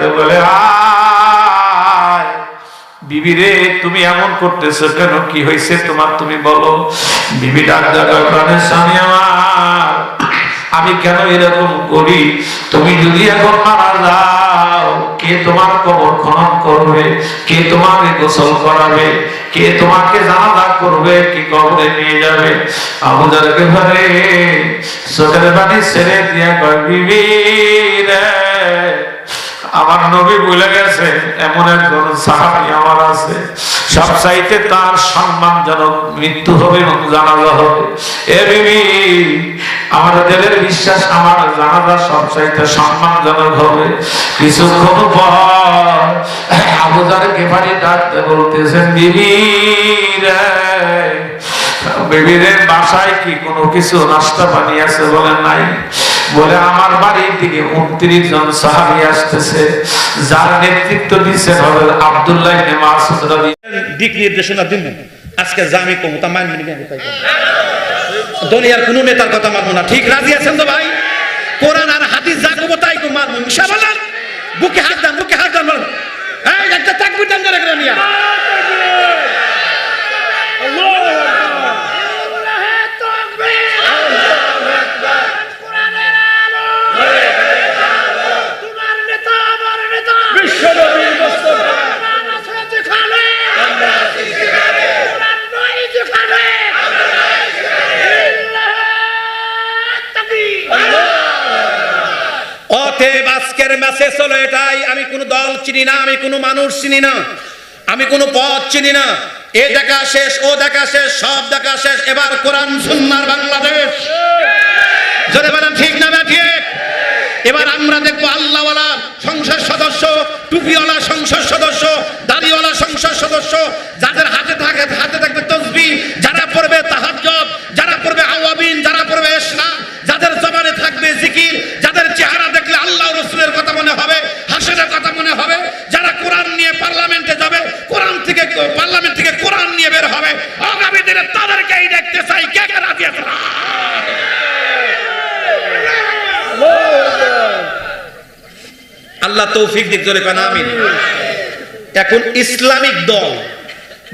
বলে তুমি এমন করতেছো কেন? কি হয়েছে তোমার তুমি বলো। বিবি আমি কেন এরকম করি? তুমি যদি এখন মারা যাও, কে তোমার কবর খনন করবে? কে তোমাকে গোসল করাবে? কে তোমাকে জানাজা করবে? কি কবরে নিয়ে যাবে? আবু জারকে চোখের বাড়ি ছেড়ে দিয়া কয়, বিবি রে আমার নবী বলে গেছে, এমন একজন সাহাবি আমার আছে সব চাইতে তার সম্মানজনক মৃত্যু হবে এবং জানাজা হবে। এ বিবি, আমার দিলের বিশ্বাস, আমার জানাজা সব চাইতে সম্মানজনক হবে। কিছুক্ষণ পর আবুদার কেপারি ডাকতে বলতেছেন, বিবি রে বাসায় কি কোনো কিছু নাস্তা পানি আছে বলে নাই? বলে, আমার বাড়ির দিকে উনত্রিশ জন সাহাবি আসতেছে। যার নেতৃত্ব দিচ্ছেন হলেন আব্দুল্লাহ দিক নির্দেশনা দিন আজকে জামি কম তা মানবেন? দুনিয়ার কোন নেতার কথা মানবো না। ঠিক রাজি আছেন তো ভাই? কোরআন আর হাদিস যা কবো, তাই কো মানবো বুকে হাত দেন, বুকে হাত বলেন। এই, একটা তাকবির ধরে করে নিয়া আজকের মেসেজ হলো এটাই, আমি কোনো দল চিনি না, আমি কোনো মানুষ চিনি না, আমি কোনো পথ চিনি না। এ দেখা শেষ, ও দেখা শেষ, সব দেখা শেষ, এবার কোরআন, সুন্নার বাংলাদেশ। ঠিক না না এবার আমরা দেখব আল্লাহওয়ালা সংসদ সদস্য, টুপিওয়ালা সংসদ সদস্য, দাড়িওয়ালা সংসদ সদস্য, যাদের হাতে থাকে, হাতে থাকবে তসবি যারা পড়বে তাহাজ্জুদ যারা পড়বে আওয়াবিন যারা পড়বে ইসলাম যাদের জবানে থাকবে জিকির যাদের চেহারা দেখলে আল্লাহ রসুলের কথা মনে হবে হাসনের কথা মনে হবে, যারা কোরআন নিয়ে পার্লামেন্টে যাবে, কোরআন থেকে, পার্লামেন্ট থেকে কোরআন নিয়ে বের হবে আগামী দিনে তাদেরকেই দেখতে চাই। কে কে রাজি আছে? আল্লাহ তৌফিক দিক, জোরে কেন আমিন। এখন ইসলামিক দল,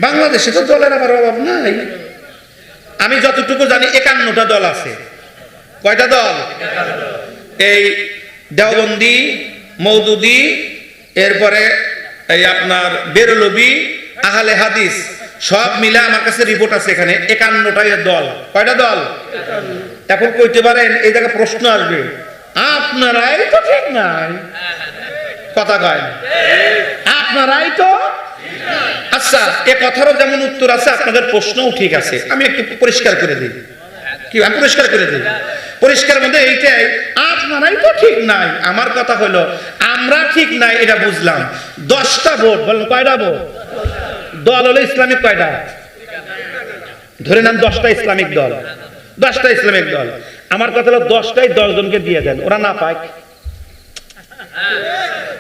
বাংলাদেশে তো দলের আবার অভাব নাই। আমি যতটুকু জানি, একান্নটা দল আছে। কয়টা দল? এই দেওবন্দি মৌদুদি, এরপরে এই আপনার বেরলবি, আহলে হাদিস, সব মিলে আমার কাছে রিপোর্ট আছে এখানে, একান্নটাই দল। কয়টা দল? এখন কইতে পারেন, এই জায়গায় প্রশ্ন আসবে। আপনারাই তো ঠিক নাই। কথা কয় আপনারাই তো আচ্ছা এ কথারও যেমন উত্তর আছে, আপনাদের প্রশ্নও ঠিক আছে। আমি একটু পরিষ্কার করে দিই। কি, আমি পরিষ্কার করে দিই। পরিষ্কার মধ্যে এইটাই, আপনারাই তো ঠিক নাই। আমার কথা হলো, আমরা ঠিক নাই এটা বুঝলাম। দশটা ভোট, বলেন কয়টা ভোট? দল হলো ইসলামিক কয়টা? ধরে নেন দশটা ইসলামিক দল। দশটা ইসলামিক দল। আমার কথা হলো, দশটাই দশ জনকে দিয়ে দেন, ওরা না পায়।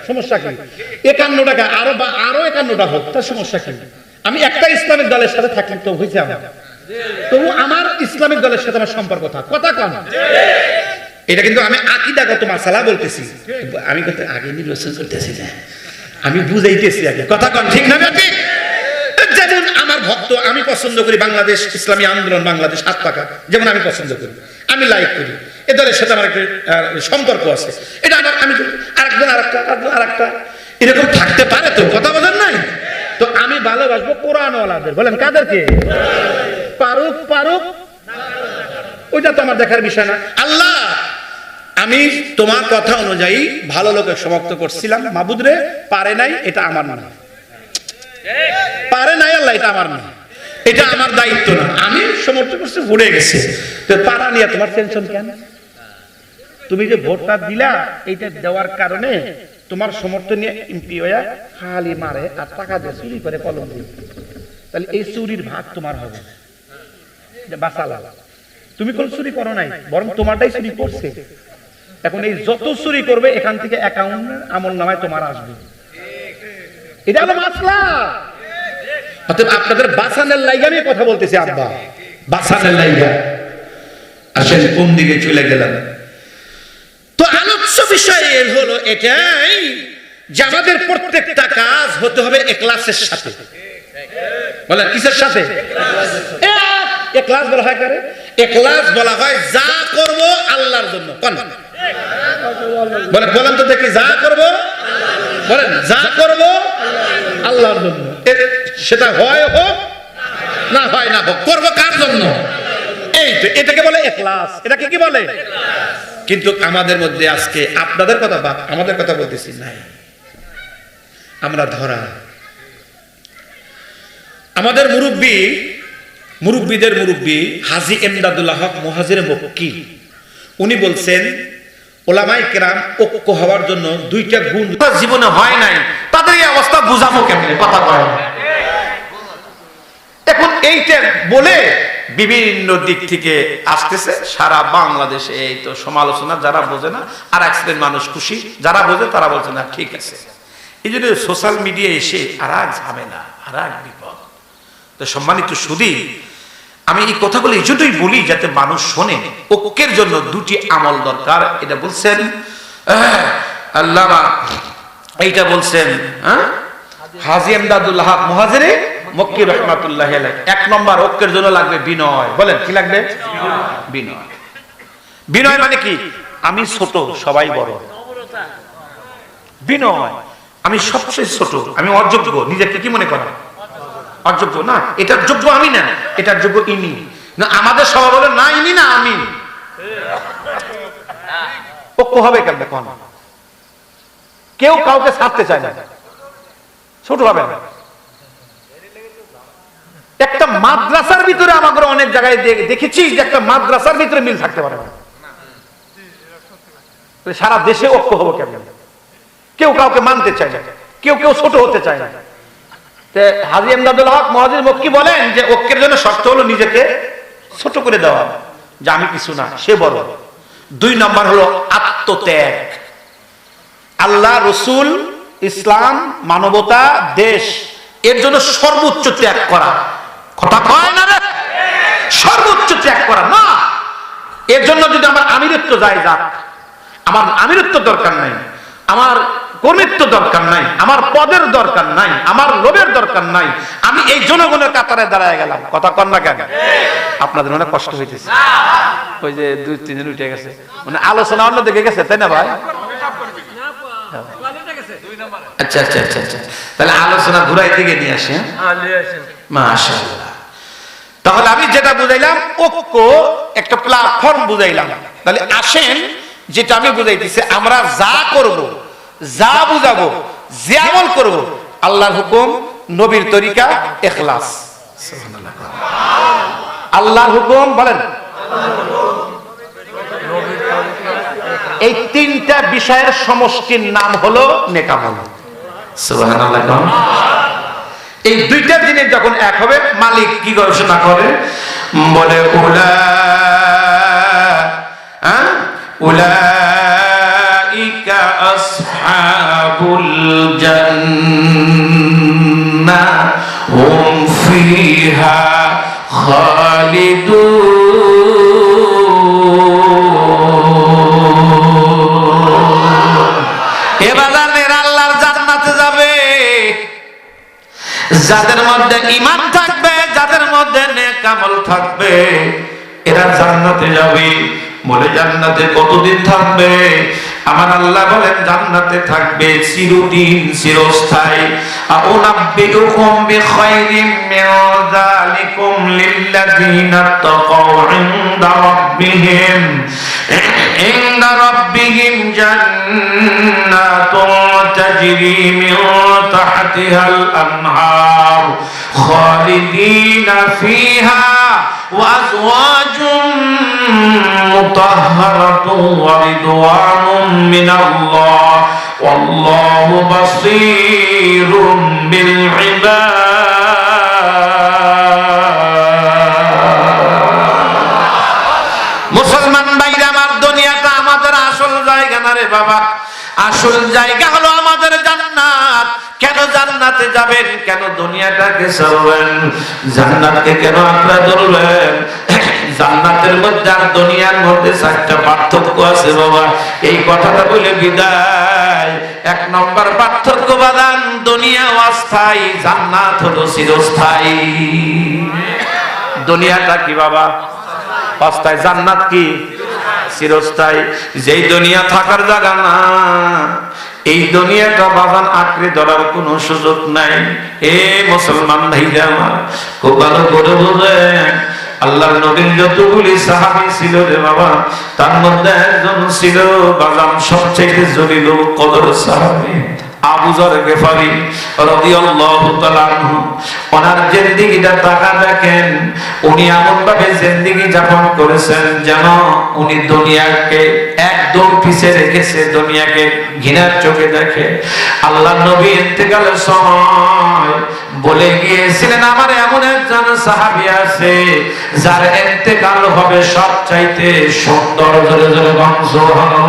সমস্যা কি? একান্ন টাকা আরও বা আরও একান্নটা হোক, তার সমস্যা কি? আমি একটা ইসলামিক দলের সাথে থাকলে তো হয়েছে আমার। তবু আমার ইসলামিক দলের সাথে আমার সম্পর্ক থাক। কথা কম এটা কিন্তু আমি আকিদাগত মাসালা বলতেছি। আমি কিন্তু আগে নির্বাচন করতেছি না। আমি বুঝাইতেছি আগে। কথা কম ঠিক না ঠিক? আমার ভক্ত, আমি পছন্দ করি বাংলাদেশ ইসলামী আন্দোলন, বাংলাদেশ হাত পাকা। যেমন আমি পছন্দ করি। আমি লাইক করি। এ দলের সাথে আমার একটা সম্পর্ক আছে। এটা আমার, আমি আরেকজন, আরেকটা আরেকজন, আরেকটা। এরকম থাকতে পারে তো, কথা বলেন? ভালোবাসবো কোরআনওয়ালাদের। বলেন, কাদেরকে? পারুক পারুক। ওইটা তো আমার দেখার বিষয় না। আল্লাহ, আমি তোমার কথা অনুযায়ী ভালো লোকের সমাপ্ত করছিলাম। মাবুদরে পারে নাই, এটা আমার না পারে নাই আল্লাহ, এটা আমার না এটা আমার দায়িত্ব না। আমি সমর্থন করছি, ভুলে গেছে। তো পারা নিয়ে তোমার টেনশন কেন? তুমি যে ভোটটা দিলা, এইটা দেওয়ার কারণে তোমার সমর্থন নিয়ে এমপি হয়ে খালি মারে আর টাকা দিয়ে চুরি করে কলম দিয়ে। তাহলে এই চুরির ভাগ তোমার হবে। যে বাঁচালা তুমি কোন চুরি করো নাই, বরং তোমারটাই চুরি করছে। এখন এই যত চুরি করবে, এখান থেকে অ্যাকাউন্ট আমল নামায় তোমার আসবে। এটা হলো মাসলা। আপনাদের বাসানের লাইগা আমি কথা বলতেছি, আব্বা। বাসানের লাইগা। আসেন, কোন দিকে চলে গেলাম? তো আলোচ্য বিষয় হলো এটাই যে আমাদের প্রত্যেকটা কাজ হতে হবে এক্লাসের সাথে। বলেন, কিসের সাথে? এক্লাস বলা হয় এক্লাস বলা হয় যা আল্লাহর জন্য। বলেন তো দেখি, যা যা করব আল্লাহর জন্য। সেটা হয় হোক, না হয় না হোক, করব কার জন্য? এই তো, এটাকে বলে এখলাস এটাকে কি বলে? কিন্তু আমাদের মধ্যে আজকে আপনাদের কথা বাদ আমাদের কথা বলতেছি, নাই। আমরা ধরা। আমাদের মুরব্বী, মুরব্বীদের মুরব্বী হাজি এমদাদুল্লাহ হক মহাজির মক্কি, উনি বলছেন ওলামাই কেরাম ঐক্য হওয়ার জন্য দুইটা গুণ জীবনে হয় নাই। তাদের এই অবস্থা বুঝাবো কেমনে? কথা কয়। এখন এইটা বলে বিভিন্ন দিক থেকে আসতেছে। সারা বাংলাদেশে এই তো সমালোচনা যারা বোঝে না আর এক মানুষ খুশি যারা বোঝে তারা বলছে না ঠিক আছে। এই জন্য সোশ্যাল মিডিয়া এসে আর এক ঝামেলা আর এক বিপদ। তো সম্মানিত সুদী আমি এই কথাগুলো এই জন্যই বলি যাতে মানুষ শোনে। ঐক্যের জন্য দুটি আমল দরকার। এটা বলছেন আহ, আল্লামা এইটা বলছেন হ্যাঁ হাজি এমদাদুল্লাহ মহাজেরে মক্কি রহমাতুল্লাহ এক নম্বর, ঐক্যের জন্য লাগবে বিনয়। বলেন, কি লাগবে? বিনয়। বিনয় মানে কি? আমি ছোট, সবাই বড়। বিনয়, আমি সবচেয়ে ছোট, আমি অযোগ্য, নিজেকে কি মনে করা অযোগ্য না, এটার যোগ্য আমি না, এটার যোগ্য ইনি। না, আমাদের সবাই বলে না ইনি, না আমি। ঐক্য হবে কেন? দেখুন কেউ কাউকে ছাড়তে চায় না। ছোট হবে না। একটা মাদ্রাসার ভিতরে আমাদের অনেক জায়গায় দেখেছি যে একটা মাদ্রাসার ভিতরে মিল থাকতে পারে না। সারা দেশে ঐক্য হব কেমন? কেউ কাউকে মানতে চায় না, কেউ কেউ ছোট হতে চায় না। হাজি এমদাদুল হক মহাজির মক্কি বলেন যে ঐক্যের জন্য শর্ত হলো নিজেকে ছোট করে দেওয়া, যে আমি কিছু না, সে বড়। দুই নম্বর হলো আত্মত্যাগ। আল্লাহ, রসুল, ইসলাম, মানবতা, দেশ, এর জন্য সর্বোচ্চ ত্যাগ করা। কথা কয় না রে? সর্বোচ্চ ত্যাগ করা, না। এর জন্য যদি আমার আমিরত্ব যায় যাক আমার আমিরত্ব দরকার নাই, আমার কর্মিত্ব দরকার নাই, আমার পদের দরকার নাই, আমার লোভের দরকার নাই, আমি এই জনগণের কাতারে দাঁড়ায় গেলাম। কথা কন না কেন? আপনাদের অনেক কষ্ট হইতেছে। ওই যে দুই তিনজন উঠে গেছে। মানে আলোচনা অন্য দিকে গেছে, তাই না ভাই? আচ্ছা আচ্ছা আচ্ছা আচ্ছা। তাহলে আলোচনা ঘুরাই থেকে নিয়ে আসি হ্যাঁ? মাশাআল্লাহ। তাহলে আমি যেটা বুঝাইলাম ঐক্য একটা প্ল্যাটফর্ম বুঝাইলাম। তাহলে আসেন, যেটা আমি বুঝাইতেছি, আমরা যা করব, যা বুঝাবো, যে আমল করব, আল্লাহর হুকুম, নবীর তরিকা, এখলাস। আল্লাহর হুকুম, বলেন। এই তিনটা বিষয়ের সমষ্টির নাম হলো নেকামল। সুবহানাল্লাহ? এই দুইটা জিনিস যখন এক হবে, মালিক কি গবেষণা করে? বলে হ্যাঁ? এবার আল্লাহর জান্নাতে যাবে। যাদের মধ্যে ইমান থাকবে, যাদের মধ্যে নেক আমল থাকবে, এরা জান্নাতে যাবে। বলে জান্নাতে কতদিন থাকবে? আমার আল্লাহ বলেন, জান্নাতে থাকবে চিরদিন, চিরস্থায়ী। আউনাব্বিউকুম বিখাইরিম মিন যালিকুম লিল্লাযিনা তাকাউ ইনদা রাব্বিহিম। ইনদা রাব্বিহিম জান্নাতুন তাজরি মিন তাহতিহাল আনহার খালিদিনা ফিহা وأزواج مطهرة ورضوان من الله والله بصير بالعباد মুসলমান ভাইরা আমার দুনিয়াটা আমাদের আসল জায়গা না রে বাবা আসল জায়গা হলো আমাদের জান্নাত। কেন জান্নাতে যাবেন? কেন দুনিয়াটাকে ছাড়বেন? জান্নাতকে কেন আপনারা ধরবেন? জান্নাতের মধ্যে আর দুনিয়ার মধ্যে চারটা পার্থক্য আছে বাবা। এই কথাটা বলে বিদায়। এক নম্বর পার্থক্য বাদান, দুনিয়া অস্থায়ী, জান্নাত হলো চিরস্থায়ী। দুনিয়াটা কি বাবা? অস্থায়ী জান্নাত কি? চিরস্থায়ী। যেই দুনিয়া থাকার জায়গা না, এই দুনিয়াটা বাগান আঁকড়ে ধরার সুযোগ নাই। এ মুসলমান ভাইরা আমার, খুব ভালো করে বোঝেন যতগুলি সাহাবি ছিল রে বাবা, তার মধ্যে একজন ছিল বাগান সবচেয়ে জলিল কদর সাহাবি। আবু জর গেফারি রাদিয়াল্লাহু তাআলা আনহু, ওনার জিন্দেগিটা তাকা দেখেন, উনি এমন ভাবে জিন্দেগি যাপন করেছেন যেন উনি দুনিয়াকে একদম পিছে রেখেছে, দুনিয়াকে ঘৃণার চোখে দেখে। আল্লাহ নবী ইন্তেকালের সময় বলে গিয়েছিলেন, আমার এমন একজন সাহাবী আছে যার ইন্তেকাল হবে সব চাইতে সুন্দর। জোরে জোরে বংশ ও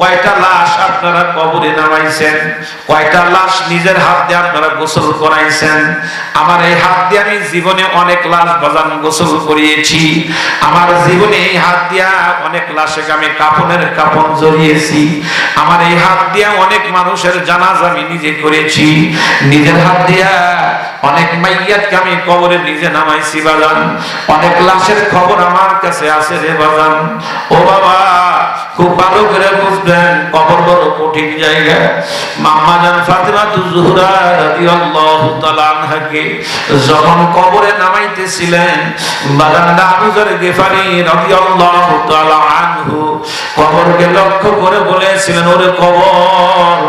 কয়টা লাশ আপনারা কবরে নামাইছেন? কয়টা লাশ নিজের হাত দিয়ে আপনারা গোসল করাইছেন? আমার এই হাত দিয়ে আমি জীবনে অনেক লাশ বাজান গোসল করিয়েছি। আমার জীবনে এই হাত দিয়া অনেক লাশে আমি কাপনের কাপন জড়িয়েছি। আমার এই হাত দিয়া অনেক মানুষের জানাজ আমি নিজে করেছি। নিজের হাত দিয়া অনেক মাইয়াতকে আমি কবরে নিজে নামাইছি বাজান। অনেক লাশের খবর আমার কাছে আছে রে বাজান। ও বাবা খুব ভালো করে কবর বড় কঠিন জায়গা। মাম্মা জান ফাতেমা তু জুহরা রাদিয়াল্লাহু তাআলা আনহাকে যখন কবরে নামাইতেছিলেন, বারান্দা আবু যর গেফারি রাদিয়াল্লাহু তাআলা আনহু কবরকে লক্ষ্য করে বলেছিলেন, ওরে কবর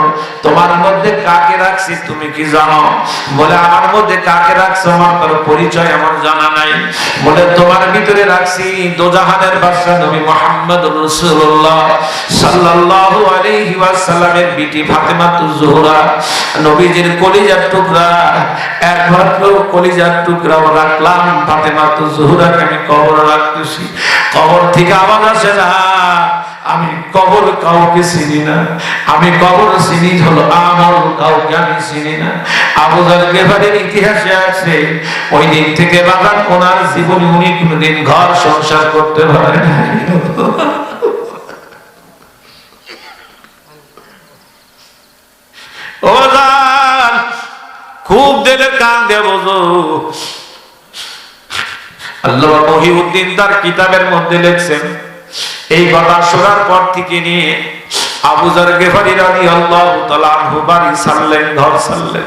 তোমার মধ্যে কাকে রাখছি তুমি কি জানো? বলে, আমার মধ্যে কাকে রাখছো আমার কারও পরিচয় আমার জানা নাই। বলে, তোমার ভিতরে রাখছি দোজাহানের বাদশা নবী মুহাম্মদ রাসূলুল্লাহ সাল্লাল্লাহু আলাইহি ওয়াসাল্লামের বিটি ফাতেমাতু জোহরা নবীজির কলিজার টুকরা, একমাত্র কলিজার টুকরাও রাখলাম। ফাতেমাতু জোহরাকে আমি কবর রাখতেছি। কবর থেকে আওয়াজ আসে না। আমি কবর কাউকে চিনি না। আমি কবর চিনি হলো আমল কাউকে আমি চিনি না। আবু জার গেফারের ইতিহাসে আছে, ওই দিন থেকে বাগান ওনার জীবনে উনি কোনোদিন ঘর সংসার করতে পারে খুব দিলের কান দিয়ে বোঝো। আল্লাহ মহিউদ্দিন তার কিতাবের মধ্যে লিখছেন এই কথা শোনার পর থেকে নিয়ে আবু জার গেফারি রাদিয়াল্লাহু তাআলা আনহু বাড়ি ছাড়লেন, ঘর ছাড়লেন।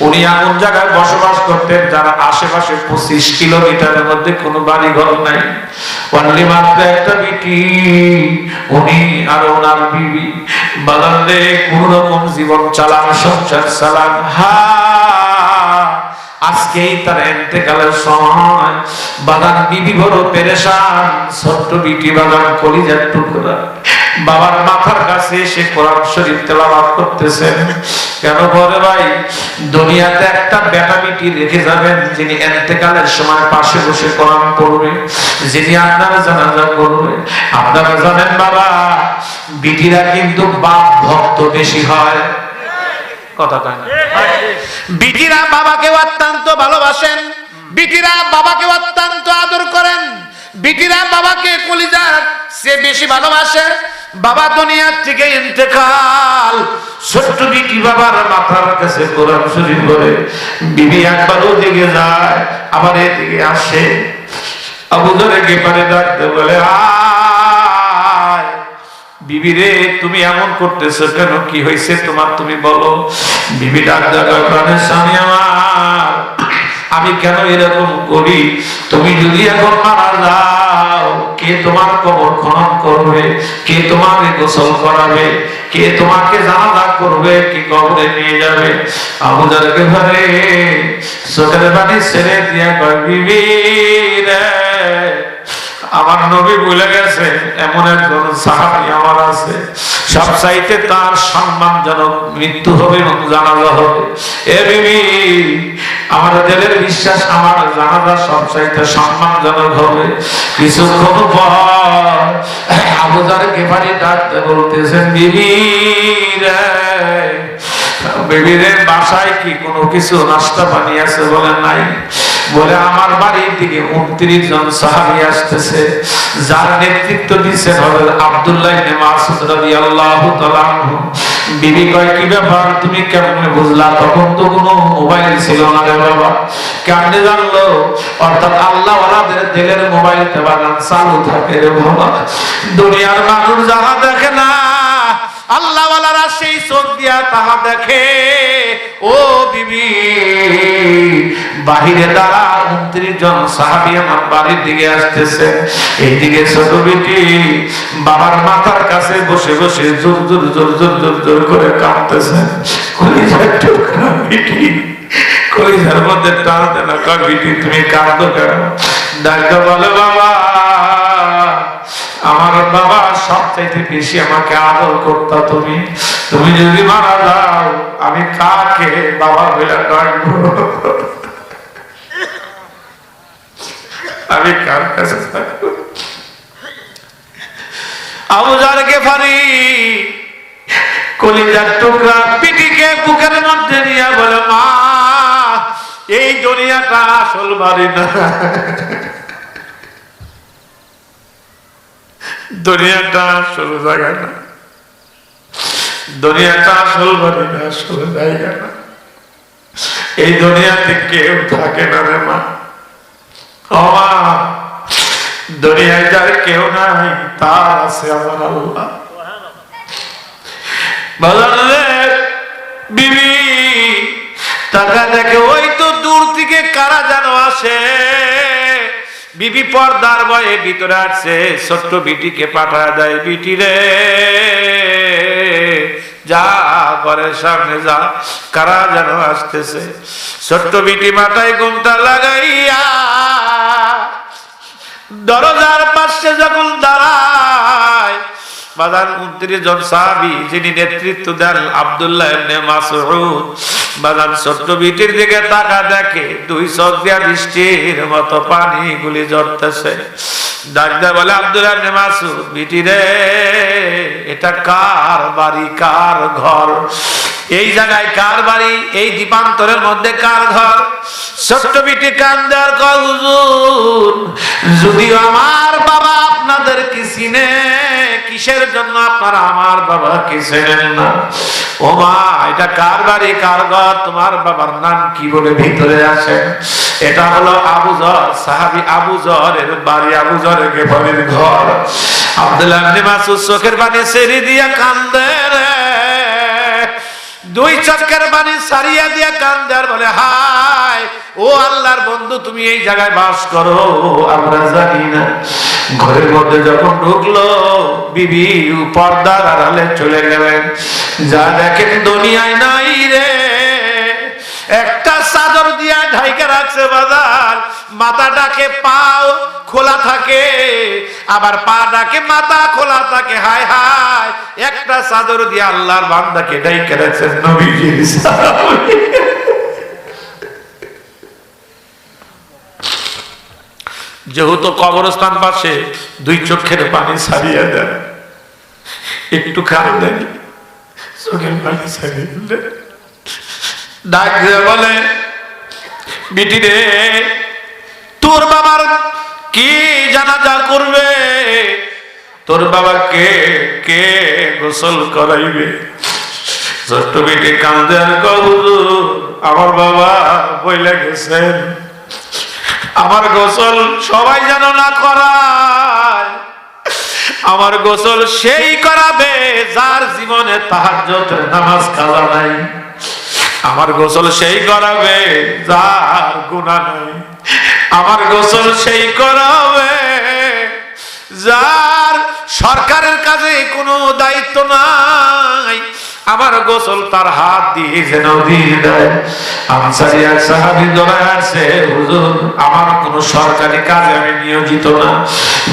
উনি এমন জায়গায় বসবাস করতেন যার আশেপাশে পঁচিশ কিলোমিটারের মধ্যে কোনো বাড়ি ঘর নাই। অনলি মাত্র একটা বিটি। উনি আর ওনার বিবি। বাগানে কোন রকম জীবন চালান, সংসার চালান। হা আজকেই তার এন্তেকালের সময়। বাগান বিবি বড় পেরেশান, ছোট্ট বিটি বাগান কলিজার টুকরা। বাবার মাথার কাছে এসে কোরআন শরীফ তেলাওয়াত করতেছেন কেন বলে ভাই? দুনিয়াতে একটা বেটা বিটি রেখে যাবেন, যিনি এন্তেকালের সময় পাশে বসে কোরআন পড়বে, যিনি আপনারা জানাজা করবে। আপনারা জানেন বাবা, বিটিরা কিন্তু বাপ ভক্ত বেশি হয়। কথা কয় না। বিটিরা বাবাকে অত্যন্ত ভালোবাসেন। বিটিরা বাবাকে অত্যন্ত আদর করেন। বিটিরা বাবাকে কলিজার সে বেশি ভালোবাসে। বাবা দুনিয়ার থেকে ইন্তেকাল। ছোট্ট বিটি বাবার মাথার কাছে কোরআন শরীফ করে বিবি একবার ওদিকে যায়, আবার এদিকে আসে। আবু ধরে পারে ডাকতে বলে আয় বিবি রে, তুমি এমন করতেছো কেন? কি হয়েছে তোমার তুমি বলো? বিবি ডাক ডাকা প্রাণের স্বামী আমার। আমি কেন এরকম করি? তুমি যদি এখন মারা যাও, কে তোমার কবর খনন করবে? কে তোমাকে গোসল করাবে? কে তোমাকে জানাজা করবে? কি কবরে নিয়ে যাবে? জারকে ঘরে চোখের বাড়ি ছেড়ে দিয়া কয়, বিবি রে আমার নবী বলে গেছে, এমন একজন সাহাবি আমার আছে সব চাইতে তার সম্মানজনক মৃত্যু হবে এবং জানাজা হবে। এ বিবি, আমার দিলের বিশ্বাস, আমার জানাজা সব চাইতে সম্মানজনক হবে। কিছুক্ষণ পর আবুদার কেপারি ডাকতে বলতেছেন, বিবি রে বেবিদের বাসায় কি কোনো কিছু নাস্তা পানি আছে বলে নাই? বলে, আমার বাড়ির দিকে উনত্রিশ জন সাহাবি আসতেছে। যার নেতৃত্ব দিচ্ছেন হলেন আব্দুল্লাহ বুঝলা? তখন তো কোনো মোবাইল ছিল না রে অর্থাৎ আল্লাহ মোবাইল দুনিয়ার মানুষ যারা দেখে না আল্লাহ ওয়ালারা সেই চোখ দিয়া তাহা দেখে, ও বিবি, বাহিরে দাঁড়া, উনত্রিশ জন সাহাবি আমার বাড়ির দিকে আসতেছে। এইদিকে ছোট বেটি, বাবার মাথার কাছে বসে বসে জোর জোর জোর জোর জোর জোর করে কাঁদতেছে। কলিজার মধ্যে টান দেন কয়, বেটি, তুমি কাঁদো কেন? ডাক্তার বলে, বাবা আমার বাবা সবচাইতে বেশি আমাকে আদর করতো তুমি। তুমি যদি মারা যাও, আমি কাকে বাবা বলে ডাকবো? আমি কার কাছে টুকরা পিটিকে বুকের মধ্যে নিয়ে এই দুনিয়াটা আসল বাড়ি দুনিয়াটা আসল জায়গা না দুনিয়াটা আসল বাড়ি না আসল জায়গা না এই দুনিয়াতে কেউ থাকে না রে মা। দুনিয়ায় যার কেউ নাই, তার আছে আমার আল্লাহ। বিবি দেখে ওই তো দূর থেকে কারা যেন আসে? বিবি পর্দার বয়ে ভিতরে আসছে, ছোট্ট বিটিকে পাঠা দেয়, বিটি রে, যা, ঘরের সামনে যা, কারা যেন আসতেছে? ছোট্ট বিটি মাথায় ঘুমটা লাগাইয়া দরজার পাশে যখন দাঁড়ায় বাজার উনত্রিশ জন সাহাবি যিনি নেতৃত্ব দেন আবদুল্লাহ ইবনে মাসউদ বাজার ছোট্ট বিটির দিকে তাকা দেখে দুই চোখ দিয়া বৃষ্টির মতো পানি গুলি ঝরতেছে ডাকদা বলে, আব্দুল্লাহ ইবনে বিটি রে, এটা কার বাড়ি, কার ঘর? এই জায়গায় কার বাড়ি? এই দ্বীপান্তরের মধ্যে কার ঘর? ছোট্ট বিটি কান্দার হুজুর, যদিও আমার বাবা আপনাদের কি চিনে, কিসের জন্য আপনারা আমার বাবা কি চেনেন না? ও মা, এটা কার বাড়ি, কার ঘর? তোমার বাবার নাম কি বলে ভিতরে আসে? এটা হলো আবুজর সাহাবি আবুজরের বাড়ি আবুজরের গেফারির ঘর। আব্দুল্লাহ মাসউদ চোখের পানি সেরি দিয়া কান্দে রে। দুই চক্কের বাণী সারিয়া দিয়া কান্দার বলে হায় ও আল্লাহর বন্ধু, তুমি এই জায়গায় বাস করো। আমরা জানি না। ঘরের মধ্যে যখন ঢুকলো, বিবি পর্দার আড়ালে চলে গেলেন। যা দেখেন দুনিয়ায় নাই রে। একটা চাদর দিয়া ঢাইকে রাখছে বাজার। মাথা ডাকে পাও খোলা থাকে, আবার পা ডাকে মাথা খোলা থাকে। হায় হায় একটা চাদর দিয়ে আল্লাহর বান্দাকে ঢাইকে রাখছে নবীজির যেহেতু কবরস্থান পাশে দুই চোখের পানি ছাড়িয়ে দেন, একটু খান দেন, চোখের পানি ছাড়িয়ে ডাক বলে, বিটি রে, তোর বাবার কি জানাজা করবে? তোর বাবা কে কে গোসল করাইবে? ছোট্ট বেটি কান্দে আর কবুরু আমার বাবা বইলে গেছেন। আমার গোসল সবাই যেন না করায়। আমার গোসল সেই করাবে যার জীবনে তাহার নামাজ কাজা নাই। আমার গোসল সেই করাবে যার গুণা নাই। আমার গোসল সেই করাবে যার সরকারের কাজে কোনো দায়িত্ব নাই, আমার গোসল তার হাত দিয়ে যেন দিয়ে আনসারি এক সাহাবি দৌড়ায় আসছে, হুজুর, আমার কোনো সরকারি কাজে আমি নিয়োজিত না।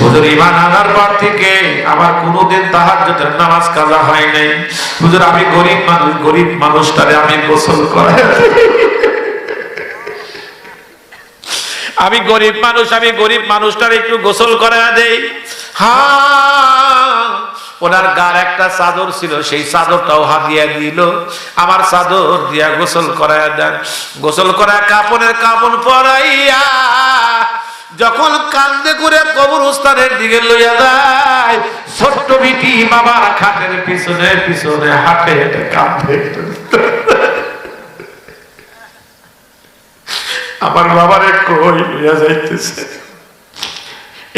হুজুর ইমান আনার পর থেকে আমার কোনোদিন তাহাজ্জুদের নামাজ কাজা হয় নাই। হুজুর, আমি গরিব মানুষ, গরিব মানুষটারে আমি গোসল করাই আমি গরিব মানুষ, আমি গরিব মানুষটার একটু গোসল করা দেই। হ্যাঁ ওনার গার একটা চাদর ছিল, সেই চাদরটাও হাতিয়া দিল। আমার চাদর দিয়া গোসল করাইয়া দেন। গোসল করা কাপড়ের কাপড় পরাইয়া যখন কান্দে করে কবরস্থানের দিকে লইয়া যায়, ছোট্ট বিটি বাবার খাটের পিছনে পিছনে হেঁটে কাঁদে। আমার বাবার কই লইয়া যাইতেছে।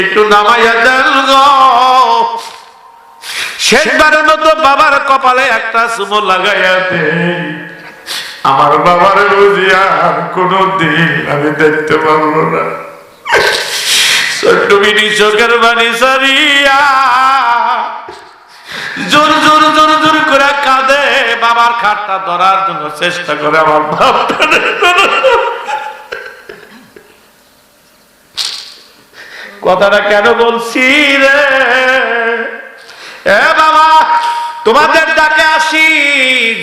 একটু নামাইয়া দেন শেষবারের মতো বাবার কপালে একটা চুমো লাগাইয়া দে আমার বাবার বুঝিয়া আর কোনো দিন আমি দেখতে পারব না। ছোট্ট মিনি চোখের বাণী সারিয়া জোর জোর জোর জোর করে কাঁদে। বাবার খাটটা ধরার জন্য চেষ্টা করে আমার বাপটা কথাটা কেন বলছি রে? এ বাবা, তোমাদের ডাকে আসি,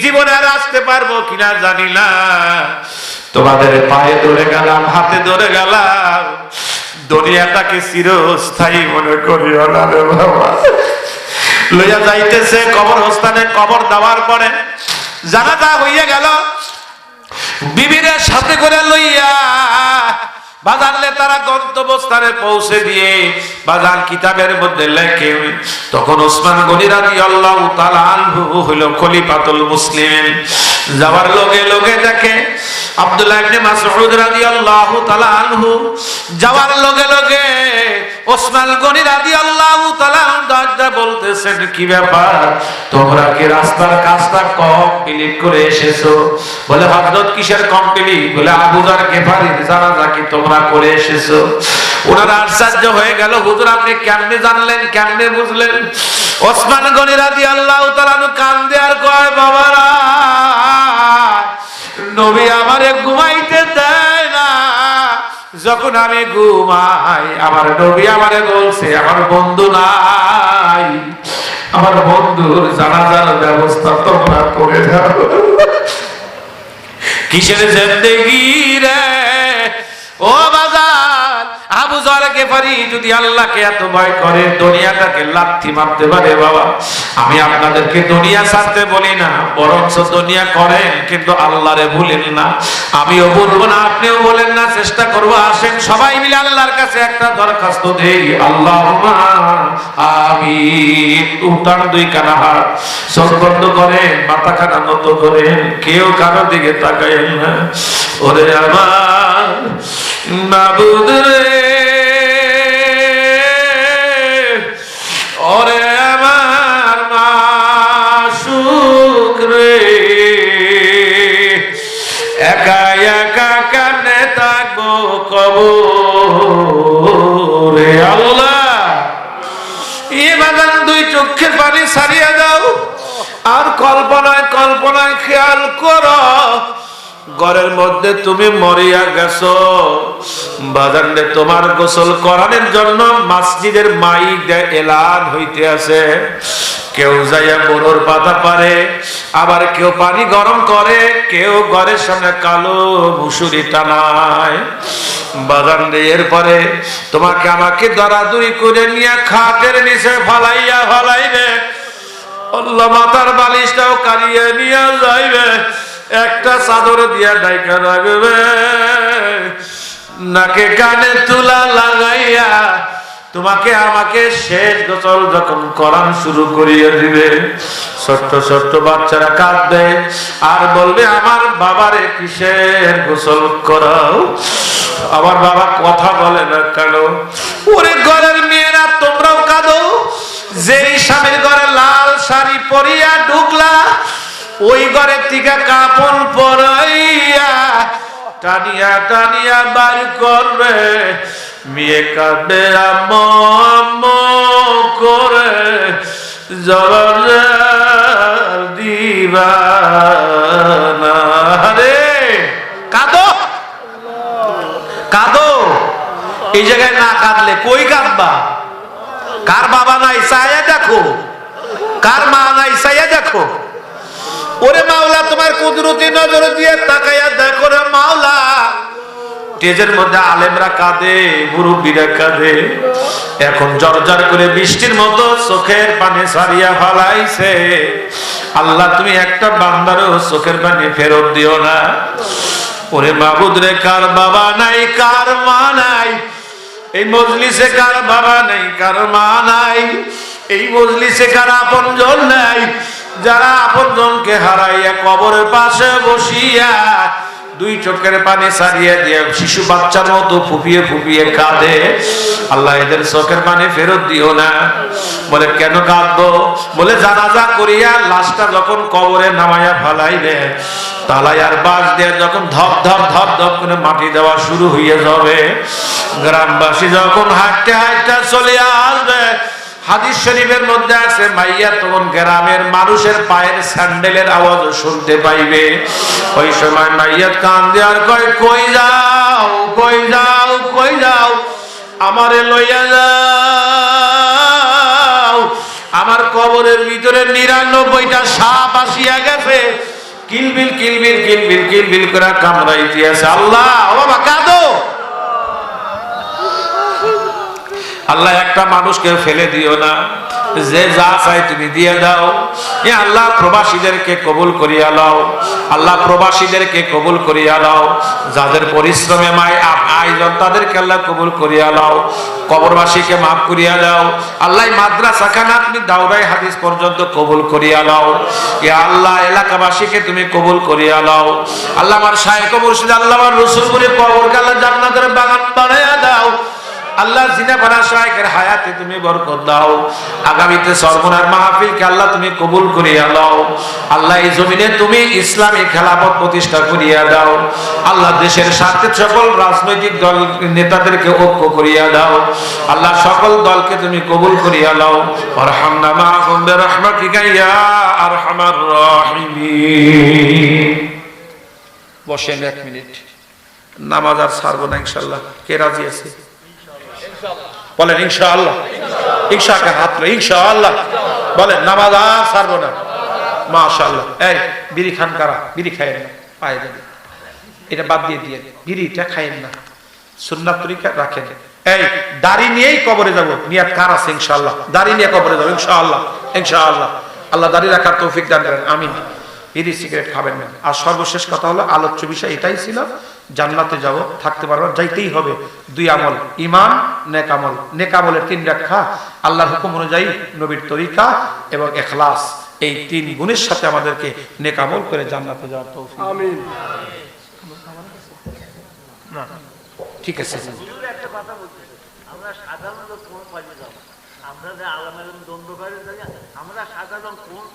জীবনে আর আসতে পারব কিনা জানি না। তোমাদের পায়ে ধরে গেলাম, হাতে ধরে গেলাম। দুনিয়াটাকে চিরস্থায়ী মনে করিও না রে বাবা। লইয়া যাইতেছে কবর হস্তানে কবর দেওয়ার পরে জানাজা হইয়া গেল। বিবিরের সাথে করে লইয়া বাজারলে তারা গন্তব্যস্থানে পৌঁছে দিয়ে বাজার কিতাবের মধ্যে লেখে, তখন ওসমান গনিরাজি আল্লাহ তালা আনহু হইল খলিফাতুল মুসলিম যাওয়ার লগে লগে দেখে যাওয়ার লগে লগে ওসমান গনি রাদিয়াল্লাহু তাআলা তোমরা করে এসেছ? বলে, হযরত কিসের কমপ্লিট বলে তোমরা করে এসেছ? ওনারা আশ্চর্য হয়ে গেল, হুজুর, আপনি কেমনে জানলেন, কেমনে বুঝলেন? ওসমান গনি রাদিয়াল্লাহু তাআলা কান্দে আর কয়, বাবারা নবী আমারে ঘুমাইতে দেয় না। যখন আমি ঘুমাই, আমার নবী আমারে বলছে, আমার বন্ধু নাই। আমার বন্ধুর জানাজার ব্যবস্থা তোমরা করে দাও। কিসের জিন্দেগি রে? ও বাজার। আবু জরকে পারি যদি আল্লাহকে এত ভয় করে, দুনিয়াটাকে লাথি মারতে পারে বাবা। আমি আপনাদেরকে দুনিয়া ছাড়তে বলি না, বরঞ্চ দুনিয়া করেন, কিন্তু আল্লাহরে ভুলেন না। আমিও বলব না, আপনিও বলেন না, চেষ্টা করব, আসেন। সবাই মিলে আল্লাহর কাছে একটা দরখাস্ত দেই। আল্লাহ আমি উঠান দুই কানা হাত, চোখ করেন, মাথা খানা নত করেন, কেউ কারোর দিকে তাকাইন না। ওরে আমার মাবুদ রে। ওরে আমার মাসুক রে। একা একা কানে থাকব কব রে আল্লাহ এ বাগান দুই চোখের পানি সারিয়ে দাও। আর কল্পনায় কল্পনায় খেয়াল করো ঘরের মধ্যে তুমি মরিয়া গেছো। বাজারে তোমার গোসল করানোর জন্য মসজিদের মাইক এলান হইতে আছে। কেউ যাইয়া গরুর পাতা পারে, আবার কেউ পানি গরম করে, কেউ ঘরের সামনে কালো মুসুরি টানায়। এরপরে তোমাকে আমাকে দরাদুরি করে নিয়ে খাটের নিচে ফালাইয়া ফালাইবে। মাথার বালিশটাও কারিয়ে নিয়ে যাইবে। একটা চাদরে দিয়া ডাইকা রাখবে। নাকে কানে তুলা লাগাইয়া তোমাকে আমাকে শেষ গোসল যখন করান শুরু করিয়ে দিবে। ছোট্ট ছোট্ট বাচ্চারা কাঁদবে আর বলবে, আমার বাবারে কিসের গোসল করাও? আমার বাবা কথা বলে না কেন? ওরে ঘরের মেয়েরা, তোমরাও কাঁদো। যেই স্বামীর ঘরে লাল শাড়ি পরিয়া ঢুকলা ওই ঘরের থেকে কাপড় পরাইয়া টানিয়া টানিয়া বার করবে মেয়ে কাঁদবে আম্মা করে জবাব দিব রে কাঁদো কাঁদো। এই জায়গায় না কাঁদলে কই কাঁদবা? কার বাবা নাই চাইয়া দেখো। কার মা নাই চাইয়া দেখো। ওরে মাওলা, তোমার কুদরতি নজর দিয়ে তাকাইয়া দেখো রে মাওলা। স্টেজের মধ্যে আলেমরা কাঁদে, মুরব্বীরা কাঁদে। এখন জর্জর করে বৃষ্টির মতো চোখের পানি সারিয়া ফালাইছে। আল্লাহ, তুমি একটা বান্দারও চোখের পানি ফেরত দিও না। ওরে মাবুদ রে, কার বাবা নাই, কার মা নাই? এই মজলিসে কার বাবা নাই, কার মা নাই? এই মজলিসে কার আপন জন নাই? যারা আপন জনকে হারাইয়া কবরের পাশে বসিয়া দুই চোখের পানি সারিয়ে দিয়ে শিশু বাচ্চার মতো ফুপিয়ে ফুপিয়ে কাঁদে, আল্লাহ এদের চোখের পানি ফেরত দিও না। বলে, কেন কাঁদবো? বলে, জানাজা করিয়া লাশটা যখন কবরে নামাইয়া ফালাইবে, তালাই আর বাস দিয়ে যখন ধপ ধপ ধপ ধপ করে মাটি দেওয়া শুরু হইয়া যাবে। গ্রামবাসী যখন হাঁটতে হাঁটতে চলে আসবে হাদিস শরীফের মধ্যে আছে, মাইয়া, তখন গ্রামের মানুষের পায়ের স্যান্ডেলের আওয়াজ শুনতে পাইবে। ওই সময় মাইয়া কান দেওয়ার কয়, কই যাও কই যাও কই যাও, আমারে লইয়া যাও। আমার কবরের ভিতরে নিরানব্বইটা সাপ আসিয়া গেছে। কিলবিল কিলবিল কিলবিল কিলবিল করে কামড়াইতে আছে। আল্লাহ, ও বাবা, কাঁদো! আল্লাহ একটা মানুষকে ফেলে দিও না। যে যা চাই তুমি দিয়ে দাও। এ আল্লাহ প্রবাসীদেরকে কবুল করিয়া লাও। আল্লাহ প্রবাসীদেরকে কবুল করিয়া লাও। যাদের পরিশ্রমে আপ- আয়োজন, তাদেরকে আল্লাহ কবুল করিয়া লাও। কবরবাসীকে মাফ করিয়া দাও। আল্লাহ মাদ্রাসা খানা তুমি দাওরাই হাদিস পর্যন্ত কবুল করিয়া লাও। এ আল্লাহ এলাকাবাসীকে তুমি কবুল করিয়া লাও। আল্লাহ আমার মুর্শিদ, আল্লাহ আমার রসুলপুরে কবর কাল্লা জান্নাতের বাগান বানাইয়া দাও। আল্লাহ জিনা পারা শাহের হায়াতে তুমি বরকত দাও। আগামীতে সর্বনার মাহফিলকে আল্লাহ তুমি কবুল করিয়া দাও আল্লাহ এই জমিনে তুমি ইসলামী খেলাফত প্রতিষ্ঠা করিয়া দাও। আল্লাহ দেশের স্বার্থে সকল রাজনৈতিক দল নেতাদেরকে ঐক্য করিয়া দাও। আল্লাহ সকল দলকে তুমি কবুল করিয়া দাও আরহামনা মাহুম বিরহমাতিকা ইয়া আরহামার রাহিমিন। বসেন এক মিনিট। নামাজ আর ছাড়বো না ইনশাল্লাহ কে রাজি আছে? বলেন, ইনশাআল্লাহ। ইনশাকে হাত ইনশাআল্লাহ। বলেন, নামাজ আর ছাড়বো না। মাশাআল্লাহ। এই, বিড়ি খান কারা? বিড়ি না, পায়ে দেবে এটা বাদ দিয়ে দিয়ে বিড়িটা না। সুন্নাত তরিকা রাখেন। এই, দাড়ি নিয়েই কবরে যাব। নিয়াত কার আছে, ইনশাআল্লাহ? দাড়ি নিয়ে কবরে যাব, ইনশাআল্লাহ। ইনশাআল্লাহ। আল্লাহ দাড়ি রাখার তৌফিক দান করেন। আমিন। বিড়ি সিগারেট খাবেন না। আর সর্বশেষ কথা হলো, আলোচ্য বিষয় এটাই ছিল জান্নাতে যাব থাকতে পারব যাইতেই হবে। দুই আমল ইমান নেক আমল। নেক আমলের তিন ব্যাখ্যা আল্লাহর হুকুম অনুযায়ী নবীর তরিকা এবং এখলাস। এই তিন গুণের সাথে আমাদেরকে নেক আমল করে জান্নাতে যাওয়ার তৌফিক। আমিন। ঠিক আছে। একটা কথা আমরা সাধারণ লোক কোন কাজে যাব? আমরা যে আলম দ্বন্দ্ব করে আমরা সাধারণ কোন পথে যাব